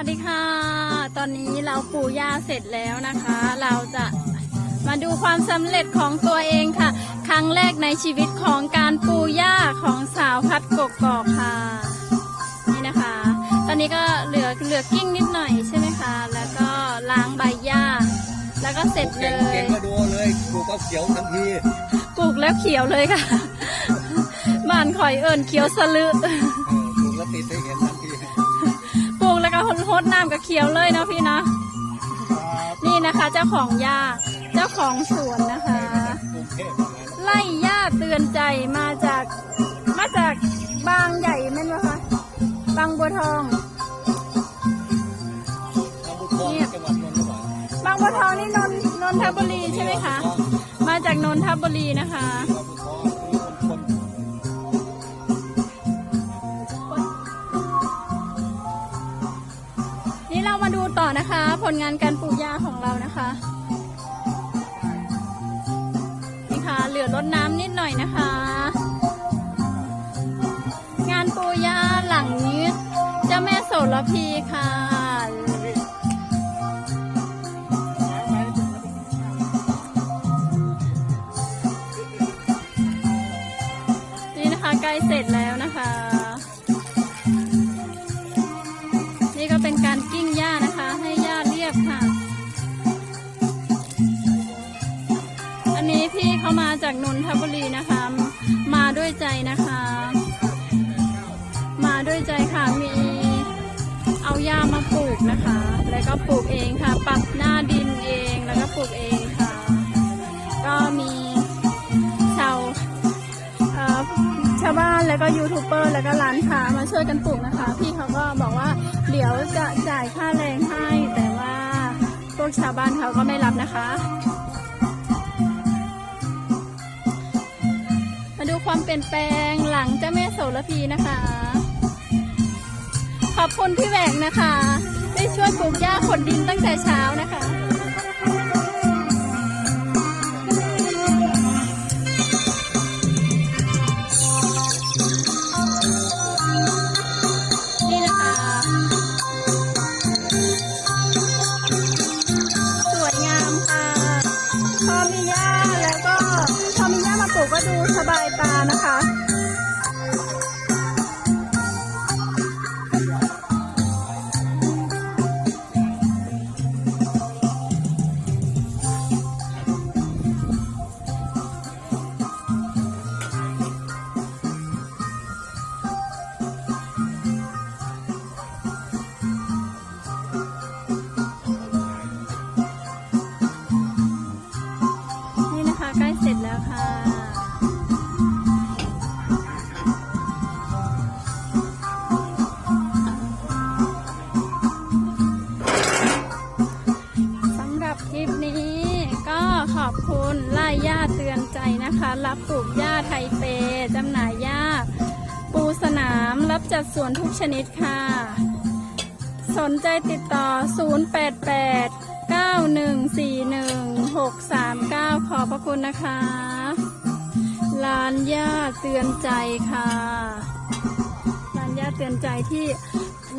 วัสดีค่ะ ตอนนี้เราปลูกหญ้าเสร็จแล้วนะคะ เราจะมาดูความสำเร็จของตัวเองค่ะ ครั้งแรกในชีวิตของการปลูกหญ้าของสาวพัดกกอกค่ะ นี่นะคะ ตอนนี้ก็เหลือเหลือกิ้งนิดหน่อยใช่ไหมคะ แล้วก็ล้างใบหญ้า แล้วก็เสร็จเลเก่งยเก่งมาดูเลยปลูกก็เขียวทันทีปลูกแล้วเขียวเลยค่ะ บ้านข่อยเอิญเขียวสลือเออปลูกแล้วติดให้เห็นทันทีป ลูกแล้วก็หดน้ำกับเขียวเลยเนาะพี่เนาะนี่นะคะ เจ้าของหญ้าเจ้าของสวนนะคะกรุงเทพอย่างนั้นไล่หญ้าเตือนใจมาจากมาจากบางใหญ่แม่นไหมคะบางบัวทองทำบุญทองจังหวัดนนท์หรือเปล่าบางบัวทองนี่นนนนทบุรีใช่ไหมคะ มาจากนนทบุรีนะคะ นี่เรามาดูต่อนะคะ ผลงานการปลูกหญ้าของเรานะคะนี่ค่ะเหลือรดน้ำนิดหน่อยนะคะ งานปลูกหญ้าหลังนี้เจ้าแม่โสระพีค่ะนี่นะคะใกล้เสร็จแล้ว พี่เขามาจากนนทบุรีนะคะ มาด้วยใจนะคะ มาด้วยใจค่ะมีเอาหญ้ามาปลูกนะคะ แล้วก็ปลูกเองค่ะ ปรับหน้าดินเองแล้วก็ปลูกเองค่ะ ก็มีชาวชาวบ้านแล้วก็ยูทูบเบอร์แล้วก็ร้านค้ามาช่วยกันปลูกนะคะ พี่เขาก็บอกว่าเดี๋ยวจะจ่ายค่าแรงให้แต่ว่าพวกชาวบ้านเขาก็ไม่รับนะคะ นแปลงหลังเจ้าแม่โสระพีนะคะ ขอบคุณพี่แหวกนะคะ ได้ช่วยปลูกหญ้าขนดินตั้งแต่เช้านะคะนี่นะคะสวยงามค่ะพอมีหญ้าแล้วก็พอมีหญ้ามาปลูกก็ดูสบายตานะ คุณไล่ย่าเตือนใจนะคะ รับปลูกหญ้าไทเปจำหน่ายหญ้า ปูสนามรับจัดสวนทุกชนิดค่ะ สนใจติดต่อ 088 9141 639 ขอบพระคุณนะคะร้านย่าเตือนใจค่ะร้านย่าเตือนใจที่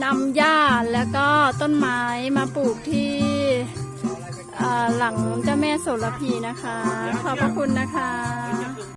นำหญ้าแล้วก็ต้นไม้มาปลูกที่ หลังเจ้าแม่โสระพีนะคะ ขอบพระคุณนะคะ